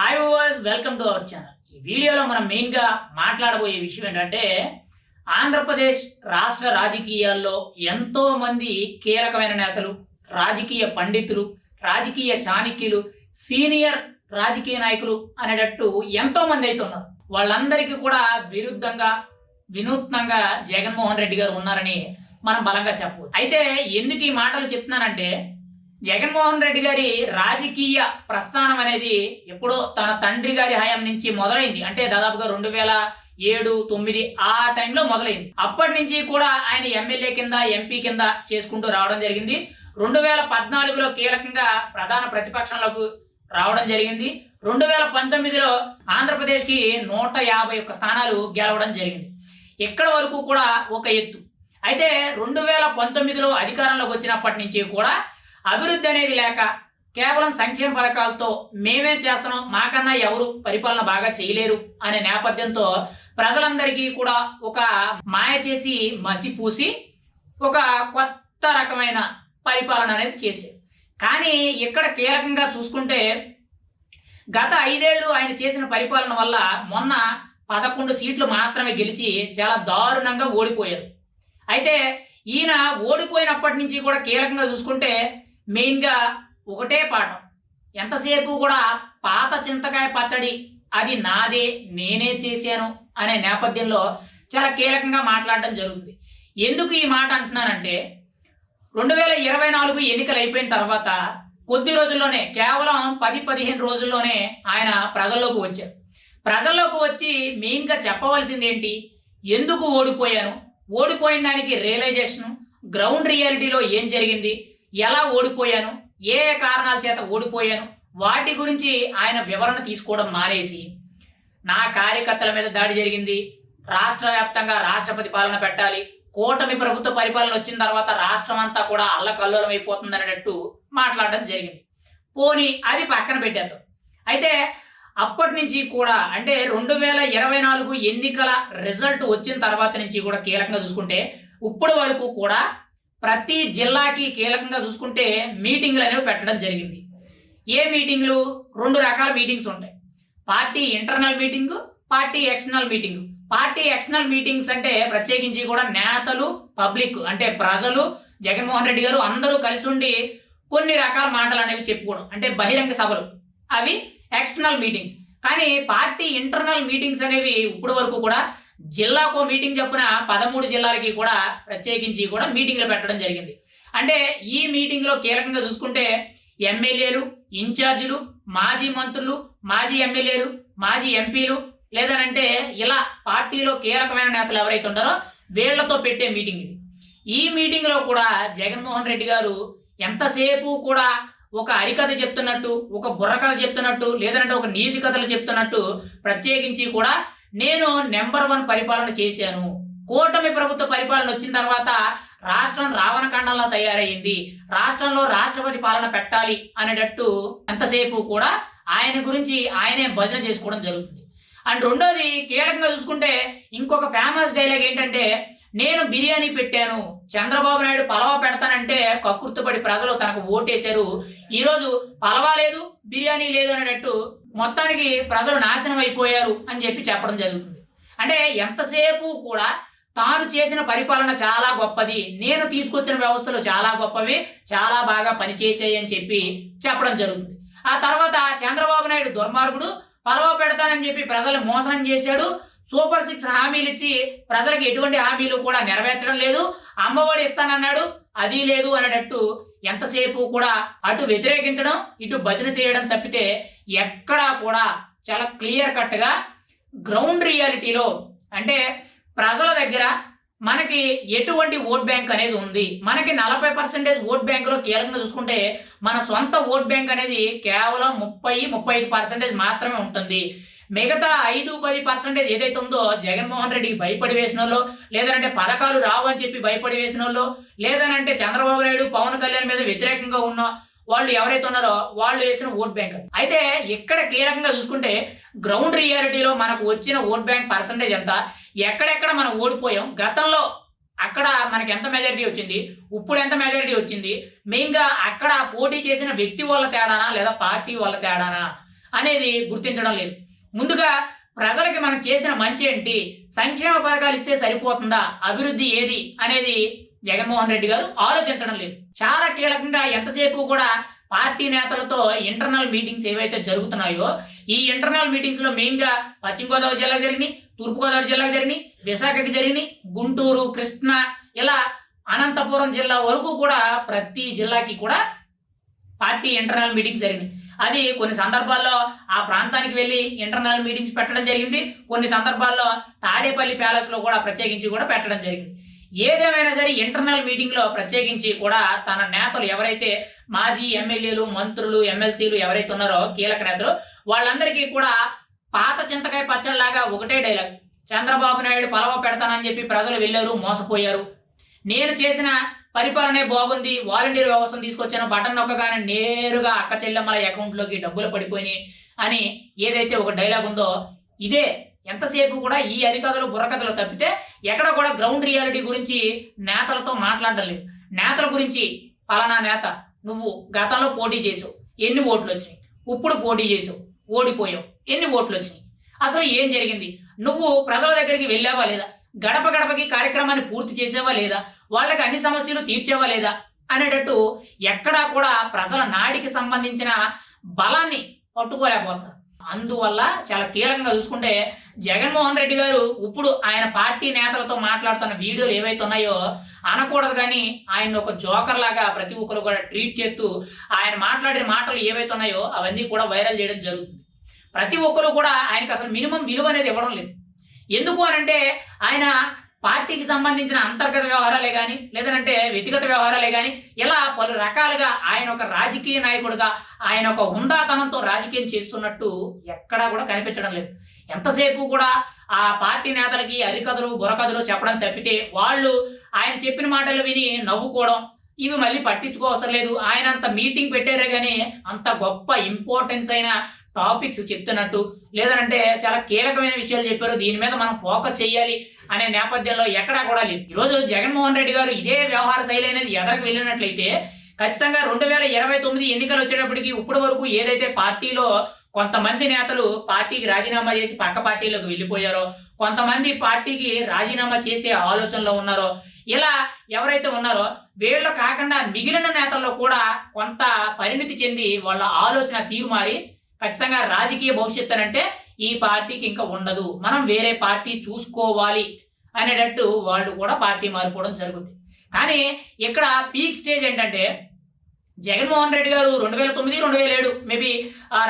Hi overs welcome to our channel ఈ వీడియోలో మనం మెయిన్గా మాట్లాడబోయే విషయం ఏంటంటే ఆంధ్రప్రదేశ్ రాష్ట్ర రాజకీయాల్లో ఎంతోమంది కీలకమైన నేతలు రాజకీయ పండితులు రాజకీయ చాణక్యులు సీనియర్ రాజకీయ నాయకులు అనేటట్టు ఎంతో మంది అయితే ఉన్నారు. వాళ్ళందరికీ కూడా విరుద్ధంగా వినూత్నంగా జగన్మోహన్ రెడ్డి గారు ఉన్నారని మనం బలంగా చెప్పవచ్చు. అయితే ఎందుకు ఈ మాటలు చెప్తున్నానంటే జగన్మోహన్ రెడ్డి గారి రాజకీయ ప్రస్థానం అనేది ఎప్పుడో తన తండ్రి గారి హయాం నుంచి మొదలైంది. అంటే దాదాపుగా రెండు వేల ఏడు తొమ్మిది ఆ టైంలో మొదలైంది. అప్పటి నుంచి కూడా ఆయన ఎమ్మెల్యే కింద ఎంపీ కింద చేసుకుంటూ రావడం జరిగింది. రెండు వేల పద్నాలుగులో కీలకంగా ప్రధాన ప్రతిపక్షంలోకి రావడం జరిగింది. రెండు వేల పంతొమ్మిదిలో ఆంధ్రప్రదేశ్కి నూట యాభై ఒక్క స్థానాలు గెలవడం జరిగింది. ఇక్కడ వరకు కూడా ఒక ఎత్తు. అయితే రెండు వేల పంతొమ్మిదిలో అధికారంలోకి వచ్చినప్పటి నుంచి కూడా అభివృద్ధి అనేది లేక కేవలం సంక్షేమ పథకాలతో మేమే చేస్తున్నాం మాకన్నా ఎవరు పరిపాలన బాగా చేయలేరు అనే నేపథ్యంతో ప్రజలందరికీ కూడా ఒక మాయ చేసి మసి పూసి ఒక కొత్త రకమైన పరిపాలన అనేది చేశారు. కానీ ఇక్కడ కీలకంగా చూసుకుంటే గత ఐదేళ్ళు ఆయన చేసిన పరిపాలన వల్ల మొన్న పదకొండు సీట్లు మాత్రమే గెలిచి చాలా దారుణంగా ఓడిపోయారు. అయితే ఈయన ఓడిపోయినప్పటి నుంచి కూడా కీలకంగా చూసుకుంటే మెయిన్గా ఒకటే పాఠం. ఎంతసేపు కూడా పాత చింతకాయ పచ్చడి అది నాదే నేనే చేశాను అనే నేపథ్యంలో చాలా కీలకంగా మాట్లాడడం జరుగుతుంది. ఎందుకు ఈ మాట అంటున్నానంటే రెండు వేల ఇరవై నాలుగు ఎన్నికలు అయిపోయిన తర్వాత కొద్ది రోజుల్లోనే కేవలం పది పదిహేను రోజుల్లోనే ఆయన ప్రజల్లోకి వచ్చారు. ప్రజల్లోకి వచ్చి మెయిన్గా చెప్పవలసింది ఏంటి? ఎందుకు ఓడిపోయాను? ఓడిపోయిన దానికి రియలైజేషన్ గ్రౌండ్ రియాలిటీలో ఏం జరిగింది? ఎలా ఓడిపోయాను? ఏ కారణాల చేత ఓడిపోయాను? వాటి గురించి ఆయన వివరణ తీసుకోవడం మానేసి నా కార్యకర్తల మీద దాడి జరిగింది. రాష్ట్ర వ్యాప్తంగా రాష్ట్రపతి పాలన పెట్టాలి. కూటమి ప్రభుత్వ పరిపాలన వచ్చిన తర్వాత రాష్ట్రం అంతా కూడా అల్లకల్లోలం అయిపోతుంది అనేటట్టు మాట్లాడడం జరిగింది. పోనీ అది పక్కన పెట్టేద్దాం. అయితే అప్పటి నుంచి కూడా అంటే రెండు వేల ఇరవై నాలుగు ఎన్నికల రిజల్ట్ వచ్చిన తర్వాత నుంచి కూడా కీలకంగా చూసుకుంటే ఇప్పటి వరకు కూడా ప్రతి జిల్లాకి కీలకంగా చూసుకుంటే మీటింగ్లు అనేవి పెట్టడం జరిగింది. ఏ మీటింగ్లు? రెండు రకాల మీటింగ్స్ ఉంటాయి. Party internal meeting party external meeting. Party external meetings అంటే ప్రత్యేకించి కూడా నేతలు పబ్లిక్ అంటే ప్రజలు జగన్మోహన్ రెడ్డి గారు అందరూ కలిసి ఉండి కొన్ని రకాల మాటలు అనేవి చెప్పుకోవడం. అంటే బహిరంగ సభలు. అవి ఎక్స్టర్నల్ మీటింగ్స్. కానీ పార్టీ ఇంటర్నల్ మీటింగ్స్ అనేవి ఇప్పుడు వరకు కూడా జిల్లాకో మీటింగ్ చెప్పున పదమూడు జిల్లాలకి కూడా ప్రత్యేకించి కూడా మీటింగ్లు పెట్టడం జరిగింది. అంటే ఈ మీటింగ్లో కీలకంగా చూసుకుంటే ఎమ్మెల్యేలు ఇన్ఛార్జీలు మాజీ మంత్రులు మాజీ ఎమ్మెల్యేలు మాజీ ఎంపీలు లేదనంటే ఇలా పార్టీలో కీలకమైన నేతలు ఎవరైతే ఉంటారో వీళ్ళతో పెట్టే మీటింగ్ ఇది. ఈ మీటింగ్లో కూడా జగన్మోహన్ రెడ్డి గారు ఎంతసేపు కూడా ఒక హరికథ చెప్తున్నట్టు ఒక బుర్రకథ చెప్తున్నట్టు లేదంటే ఒక నీతి కథలు చెప్తున్నట్టు ప్రత్యేకించి కూడా నేను నెంబర్ వన్ పరిపాలన చేశాను. కూటమి ప్రభుత్వ పరిపాలన వచ్చిన తర్వాత రాష్ట్రం రావణకాండంలో తయారయ్యింది రాష్ట్రంలో రాష్ట్రపతి పాలన పెట్టాలి అనేటట్టు ఎంతసేపు కూడా ఆయన గురించి ఆయనే భజన చేసుకోవడం జరుగుతుంది. అండ్ రెండోది కీలకంగా చూసుకుంటే ఇంకొక ఫేమస్ డైలాగ్ ఏంటంటే నేను బిర్యానీ పెట్టాను. చంద్రబాబు నాయుడు పలవ పెడతానంటే కక్కుర్తుపడి ప్రజలు తనకు ఓటేశారు. ఈరోజు పలవా లేదు బిర్యానీ లేదు అనేటట్టు మొత్తానికి ప్రజలు నాశనం అయిపోయారు అని చెప్పి చెప్పడం జరుగుతుంది. అంటే ఎంతసేపు కూడా తాను చేసిన పరిపాలన చాలా గొప్పది నేను తీసుకొచ్చిన వ్యవస్థలు చాలా గొప్పవి చాలా బాగా పనిచేసాయి అని చెప్పి చెప్పడం జరుగుతుంది. ఆ తర్వాత చంద్రబాబు నాయుడు దుర్మార్గుడు పలవ పెడతానని చెప్పి ప్రజలు మోసం చేశాడు సూపర్ సిక్స్ హామీలు ఇచ్చి ప్రజలకు ఎటువంటి హామీలు కూడా నెరవేర్చడం లేదు అమ్మఒడి ఇస్తానన్నాడు అది లేదు అనేటట్టు ఎంతసేపు కూడా అటు వ్యతిరేకించడం ఇటు భజన చేయడం తప్పితే ఎక్కడా కూడా చాలా క్లియర్ కట్గా గ్రౌండ్ రియాలిటీలో అంటే ప్రజల దగ్గర మనకి ఎటువంటి ఓట్ బ్యాంక్ అనేది ఉంది. మనకి నలభై పర్సెంటేజ్ ఓట్ బ్యాంకులో కీలకంగా చూసుకుంటే మన సొంత ఓట్ బ్యాంక్ అనేది కేవలం ముప్పై ముప్పై ఐదు పర్సెంటేజ్ మాత్రమే ఉంటుంది. మిగతా ఐదు పది పర్సెంటేజ్ ఏదైతే ఉందో జగన్మోహన్ రెడ్డికి భయపడి వేసిన వాళ్ళు లేదంటే పథకాలు రావు అని చెప్పి భయపడి వేసిన వాళ్ళు లేదనంటే చంద్రబాబు నాయుడు పవన్ కళ్యాణ్ మీద వ్యతిరేకంగా ఉన్న వాళ్ళు ఎవరైతే ఉన్నారో వాళ్ళు వేసిన ఓట్ బ్యాంక్. అయితే ఇక్కడ కీలకంగా చూసుకుంటే గ్రౌండ్ రియాలిటీలో మనకు వచ్చిన ఓట్ బ్యాంక్ పర్సంటేజ్ ఎంత? ఎక్కడెక్కడ మనం ఓడిపోయాం? గతంలో అక్కడ మనకి ఎంత మెజారిటీ వచ్చింది? ఇప్పుడు ఎంత మెజారిటీ వచ్చింది? మెయిన్గా అక్కడ పోటీ చేసిన వ్యక్తి వల్ల తేడానా లేదా పార్టీ వల్ల తేడానా అనేది గుర్తించడం లేదు. ముందుగా ప్రజలకి మనం చేసిన మంచి ఏంటి? సంక్షేమ పథకాలు ఇస్తే సరిపోతుందా? అభివృద్ధి ఏది? అనేది జగన్మోహన్ రెడ్డి గారు ఆలోచించడం లేదు. చాలా కీలకంగా ఎంతసేపు కూడా పార్టీ నేతలతో ఇంటర్నల్ మీటింగ్స్ ఏవైతే జరుగుతున్నాయో ఈ ఇంటర్నల్ మీటింగ్స్లో మెయిన్గా పశ్చిమ గోదావరి జిల్లాకు జరిగినాయి తూర్పు గోదావరి జిల్లాకు జరిగినాయి విశాఖకి జరిగినాయి గుంటూరు కృష్ణా ఇలా అనంతపురం జిల్లా వరకు కూడా ప్రతి జిల్లాకి కూడా పార్టీ ఇంటర్నల్ మీటింగ్ జరిగినాయి అది కొన్ని సందర్భాల్లో ఆ ప్రాంతానికి వెళ్ళి ఇంటర్నల్ మీటింగ్స్ పెట్టడం జరిగింది. కొన్ని సందర్భాల్లో తాడేపల్లి ప్యాలెస్లో కూడా ప్రత్యేకించి కూడా పెట్టడం జరిగింది. ఏదేమైనా సరే ఇంటర్నల్ మీటింగ్లో ప్రత్యేకించి కూడా తన నేతలు ఎవరైతే మాజీ ఎమ్మెల్యేలు మంత్రులు ఎమ్మెల్సీలు ఎవరైతే ఉన్నారో కీలక నేతలు వాళ్ళందరికీ కూడా పాత చింతకాయ పచ్చడిలాగా ఒకటే డైలాగ్ చంద్రబాబు నాయుడు పలవ పెడతానని చెప్పి ప్రజలు వెళ్ళారు మోసపోయారు. నేను చేసిన పరిపాలనే బాగుంది వాలంటీర్ వ్యవస్థను తీసుకొచ్చాను బటన్ నొక్కగానే నేరుగా అక్క చెల్లెమ్మల అకౌంట్లోకి డబ్బులు పడిపోయినాయి అని ఏదైతే ఒక డైలాగ్ ఉందో ఇదే. ఎంతసేపు కూడా ఈ అరికథలు బుర్రకథలు తప్పితే ఎక్కడ కూడా గ్రౌండ్ రియాలిటీ గురించి నేతలతో మాట్లాడడం లేదు. నేతల గురించి పలానా నేత నువ్వు గతంలో పోటీ చేసావు ఎన్ని ఓట్లు వచ్చినాయి? ఇప్పుడు పోటీ చేసావు ఓడిపోయావు ఎన్ని ఓట్లు వచ్చినాయి? అసలు ఏం జరిగింది? నువ్వు ప్రజల దగ్గరికి వెళ్ళావా లేదా? గడప గడపకి కార్యక్రమాన్ని పూర్తి చేసేవా లేదా? వాళ్ళకి అన్ని సమస్యలు తీర్చేవా లేదా? అనేటట్టు ఎక్కడా కూడా ప్రజల నాడికి సంబంధించిన బలాన్ని పట్టుకోలేకపోతారు అందువల్ల చాలా కీలకంగా చూసుకుంటే జగన్మోహన్ రెడ్డి గారు ఇప్పుడు ఆయన పార్టీ నేతలతో మాట్లాడుతున్న వీడియోలు ఏవైతే ఉన్నాయో అనకూడదు కానీ ఆయన ఒక జోకర్ లాగా ప్రతి ఒక్కరు కూడా ట్రీట్ చేస్తూ ఆయన మాట్లాడిన మాటలు ఏవైతే ఉన్నాయో అవన్నీ కూడా వైరల్ చేయడం జరుగుతుంది. ప్రతి ఒక్కరు కూడా ఆయనకి అసలు మినిమం విలువ అనేది ఇవ్వడం లేదు. ఎందుకు అనంటే ఆయన పార్టీకి సంబంధించిన అంతర్గత వ్యవహారాలే కానీ లేదంటే వ్యక్తిగత వ్యవహారాలే కానీ ఇలా పలు రకాలుగా ఆయన ఒక రాజకీయ నాయకుడిగా ఆయన ఒక హుందాతనంతో రాజకీయం చేస్తున్నట్టు ఎక్కడా కూడా కనిపించడం లేదు. ఎంతసేపు కూడా ఆ పార్టీ నేతలకి అరికథలు బుర్రకథలు చెప్పడం తప్పితే వాళ్ళు ఆయన చెప్పిన మాటలు విని నవ్వుకోవడం ఇవి మళ్ళీ పట్టించుకోవసరం లేదు. ఆయన అంత మీటింగ్ పెట్టారే కానీ అంత గొప్ప ఇంపార్టెన్స్ అయిన టాపిక్స్ చెప్తున్నట్టు లేదంటే చాలా కీలకమైన విషయాలు చెప్పారు. దీని మీద మనం ఫోకస్ చేయాలి అనే నేపథ్యంలో ఎక్కడా కూడా లేదు. ఈరోజు జగన్మోహన్ రెడ్డి గారు ఇదే వ్యవహార శైలి అనేది ఎదరకు వెళ్ళినట్లయితే ఖచ్చితంగా రెండు వేల ఇరవై తొమ్మిది ఎన్నికలు వచ్చేటప్పటికి ఇప్పటి వరకు ఏదైతే పార్టీలో కొంతమంది నేతలు పార్టీకి రాజీనామా చేసి పక్క పార్టీలోకి వెళ్ళిపోయారో కొంతమంది పార్టీకి రాజీనామా చేసే ఆలోచనలో ఉన్నారో ఇలా ఎవరైతే ఉన్నారో వీళ్ళు కాకుండా మిగిలిన నేతల్లో కూడా కొంత పరిణితి చెంది వాళ్ళ ఆలోచన తీరు మారి ఖచ్చితంగా రాజకీయ భవిష్యత్తు అని అంటే ఈ పార్టీకి ఇంకా ఉండదు. మనం వేరే పార్టీ చూసుకోవాలి అనేటట్టు వాళ్ళు కూడా పార్టీ మారిపోవడం జరుగుతుంది కానీ ఇక్కడ పీక్ స్టేజ్ ఏంటంటే జగన్మోహన్ రెడ్డి గారు రెండు వేల తొమ్మిది రెండు వేల ఏడు మేబీ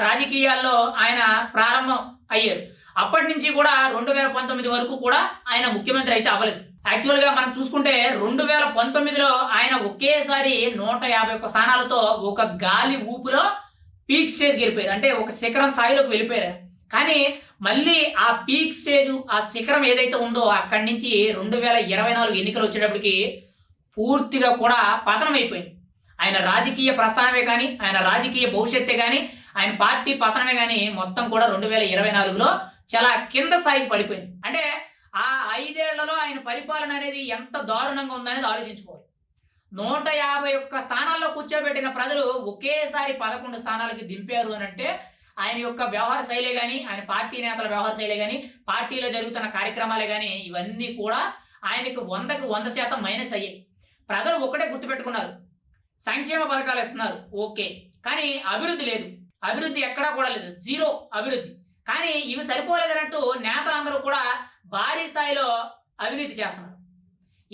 రాజకీయాల్లో ఆయన ప్రారంభం అయ్యారు. అప్పటి నుంచి కూడా రెండు వేల పంతొమ్మిది వరకు కూడా ఆయన ముఖ్యమంత్రి అయితే అవ్వలేదు. యాక్చువల్గా మనం చూసుకుంటే రెండు వేల పంతొమ్మిదిలో ఆయన ఒకేసారి నూట యాభై ఒక్క స్థానాలతో ఒక గాలి ఊపులో పీక్ స్టేజ్కి వెళ్ళిపోయారు అంటే ఒక శిఖరం స్థాయిలోకి వెళ్ళిపోయారు. కానీ మళ్ళీ ఆ పీక్ స్టేజ్ ఆ శిఖరం ఏదైతే ఉందో అక్కడి నుంచి రెండు వేల ఇరవై నాలుగు ఎన్నికలు వచ్చేటప్పటికి పూర్తిగా కూడా పతనం అయిపోయింది. ఆయన రాజకీయ ప్రస్థానమే కానీ ఆయన రాజకీయ భవిష్యత్తే కానీ ఆయన పార్టీ పతనమే కానీ మొత్తం కూడా రెండు వేల ఇరవై నాలుగులో చాలా కింద స్థాయికి పడిపోయింది. అంటే ఆ ఐదేళ్ళలో ఆయన పరిపాలన అనేది ఎంత దారుణంగా ఉందనేది ఆలోచించుకోవాలి. నూట యాభై ఒక్క స్థానాల్లో కూర్చోబెట్టిన ప్రజలు ఒకేసారి పదకొండు స్థానాలకి దింపారు అని అంటే ఆయన యొక్క వ్యవహార శైలి కానీ ఆయన పార్టీ నేతల వ్యవహార శైలి కానీ పార్టీలో జరుగుతున్న కార్యక్రమాలే కానీ ఇవన్నీ కూడా ఆయనకు వందకు వంద శాతం మైనస్ అయ్యాయి. ప్రజలు ఒకటే గుర్తుపెట్టుకున్నారు. సంక్షేమ పథకాలు ఇస్తున్నారు. ఓకే. కానీ అభివృద్ధి లేదు. అభివృద్ధి ఎక్కడా కూడా లేదు. జీరో అభివృద్ధి. కానీ ఇవి సరిపోలేదన్నట్టు నేతలందరూ కూడా భారీ స్థాయిలో అవినీతి చేస్తున్నారు.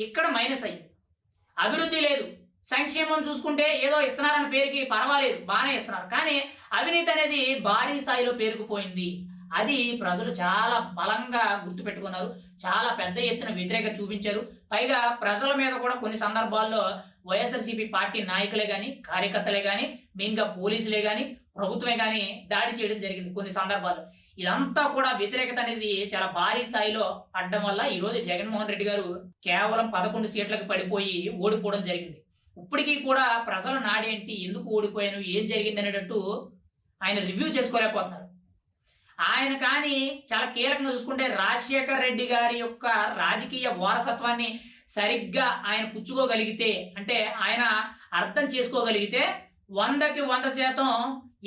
ఇక్కడ మైనస్ అయ్యింది అభివృద్ధి లేదు. సంక్షేమం చూసుకుంటే ఏదో ఇస్తున్నారన్న పేరుకి పర్వాలేదు బాగానే ఇస్తున్నారు. కానీ అవినీతి అనేది భారీ స్థాయిలో పేరుకుపోయింది. అది ప్రజలు చాలా బలంగా గుర్తుపెట్టుకున్నారు. చాలా పెద్ద ఎత్తున వ్యతిరేకత చూపించారు. పైగా ప్రజల మీద కూడా కొన్ని సందర్భాల్లో వైఎస్ఆర్సీపీ పార్టీ నాయకులే కానీ కార్యకర్తలే కానీ మెయిన్గా పోలీసులే కానీ ప్రభుత్వమే కానీ దాడి చేయడం జరిగింది కొన్ని సందర్భాలు ఇదంతా కూడా వ్యతిరేకత అనేది చాలా భారీ స్థాయిలో అడ్డం వల్ల ఈరోజు జగన్మోహన్ రెడ్డి గారు కేవలం పదకొండు సీట్లకు పడిపోయి ఓడిపోవడం జరిగింది. ఇప్పటికీ కూడా ప్రజల నాడేంటి ఎందుకు ఓడిపోయాను ఏం జరిగింది అనేటట్టు ఆయన రివ్యూ చేసుకోలేకపోతున్నారు. ఆయన కానీ చాలా కీలకంగా చూసుకుంటే రాజశేఖర్ రెడ్డి గారి యొక్క రాజకీయ వారసత్వాన్ని సరిగ్గా ఆయన పుచ్చుకోగలిగితే అంటే ఆయన అర్థం చేసుకోగలిగితే వందకి వంద శాతం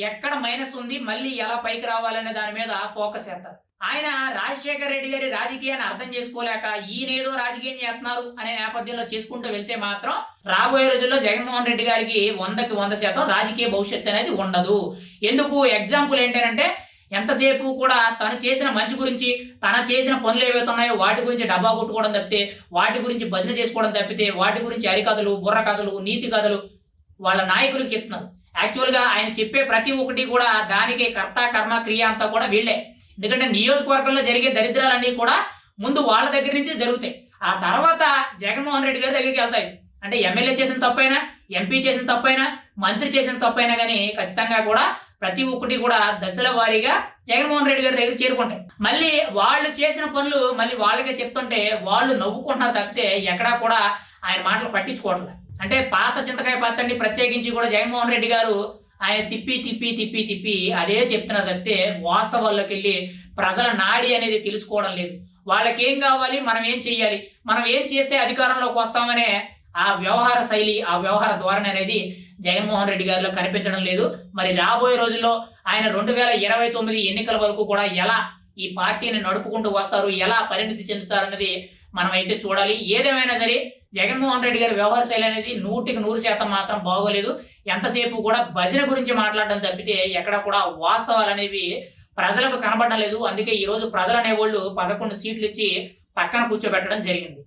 ఎక్కడ మైనస్ ఉంది మళ్ళీ ఎలా పైకి రావాలనే దాని మీద ఫోకస్ చేస్తారు. ఆయన రాజశేఖర రెడ్డి గారి రాజకీయాన్ని అర్థం చేసుకోలేక ఈయనేదో రాజకీయం చేస్తున్నారు అనే నేపథ్యంలో చేసుకుంటూ వెళ్తే మాత్రం రాబోయే రోజుల్లో జగన్మోహన్ రెడ్డి గారికి వందకి వంద శాతం రాజకీయ భవిష్యత్తు అనేది ఉండదు. ఎందుకు? ఎగ్జాంపుల్ ఏంటంటే ఎంతసేపు కూడా తను చేసిన మంచి గురించి తన చేసిన పనులు ఏవైతే ఉన్నాయో వాటి గురించి డబ్బా కొట్టుకోవడం తప్పితే వాటి గురించి భజన చేసుకోవడం తప్పితే వాటి గురించి హరికథలు బుర్ర కథలు నీతి కథలు వాళ్ళ నాయకులకు చెప్తున్నారు. యాక్చువల్గా ఆయన చెప్పే ప్రతి ఒక్కటి కూడా దానికి కర్త కర్మ క్రియ అంతా కూడా వీళ్ళే. ఎందుకంటే నియోజకవర్గంలో జరిగే దరిద్రాలన్నీ కూడా ముందు వాళ్ళ దగ్గర నుంచే జరుగుతాయి. ఆ తర్వాత జగన్మోహన్ రెడ్డి గారి దగ్గరికి వెళ్తాయి. అంటే ఎమ్మెల్యే చేసిన తప్పైనా ఎంపీ చేసిన తప్పైనా మంత్రి చేసిన తప్పైనా కానీ ఖచ్చితంగా కూడా ప్రతి ఒక్కటి కూడా దశల వారీగా జగన్మోహన్ రెడ్డి గారి దగ్గర చేరుకుంటాయి. మళ్ళీ వాళ్ళు చేసిన పనులు మళ్ళీ వాళ్ళకే చెప్తుంటే వాళ్ళు నవ్వుకుంటున్నారు తప్పితే ఎక్కడా కూడా ఆయన మాటలు పట్టించుకోవట్లేదు అంటే పాత చింతకాయ పచ్చడిని ప్రత్యేకించి కూడా జగన్మోహన్ రెడ్డి గారు ఆయన తిప్పి తిప్పి తిప్పి తిప్పి అదే చెప్తున్నారు తప్పితే వాస్తవాల్లోకి వెళ్ళి ప్రజల నాడి అనేది తెలుసుకోవడం లేదు. వాళ్ళకి ఏం కావాలి మనం ఏం చెయ్యాలి? మనం ఏం చేస్తే అధికారంలోకి వస్తామనే ఆ వ్యవహార శైలి ఆ వ్యవహార ధోరణి అనేది జగన్మోహన్ రెడ్డి గారిలో కనిపించడం లేదు. మరి రాబోయే రోజుల్లో ఆయన రెండు వేల ఇరవై తొమ్మిది ఎన్నికల వరకు కూడా ఎలా ఈ పార్టీని నడుపుకుంటూ వస్తారు ఎలా పరిణితి చెందుతారన్నది మనం అయితే చూడాలి. ఏదేమైనా సరే జగన్మోహన్ రెడ్డి గారి వ్యవహార శైలి అనేది నూటికి నూరు శాతం మాత్రం బాగోలేదు. ఎంతసేపు కూడా భజన గురించి మాట్లాడడం తప్పితే ఎక్కడ కూడా వాస్తవాలు అనేవి ప్రజలకు కనబడడం లేదు అందుకే ఈరోజు ప్రజలు అనేవాళ్ళు పదకొండు సీట్లు ఇచ్చి పక్కన కూర్చోబెట్టడం జరిగింది.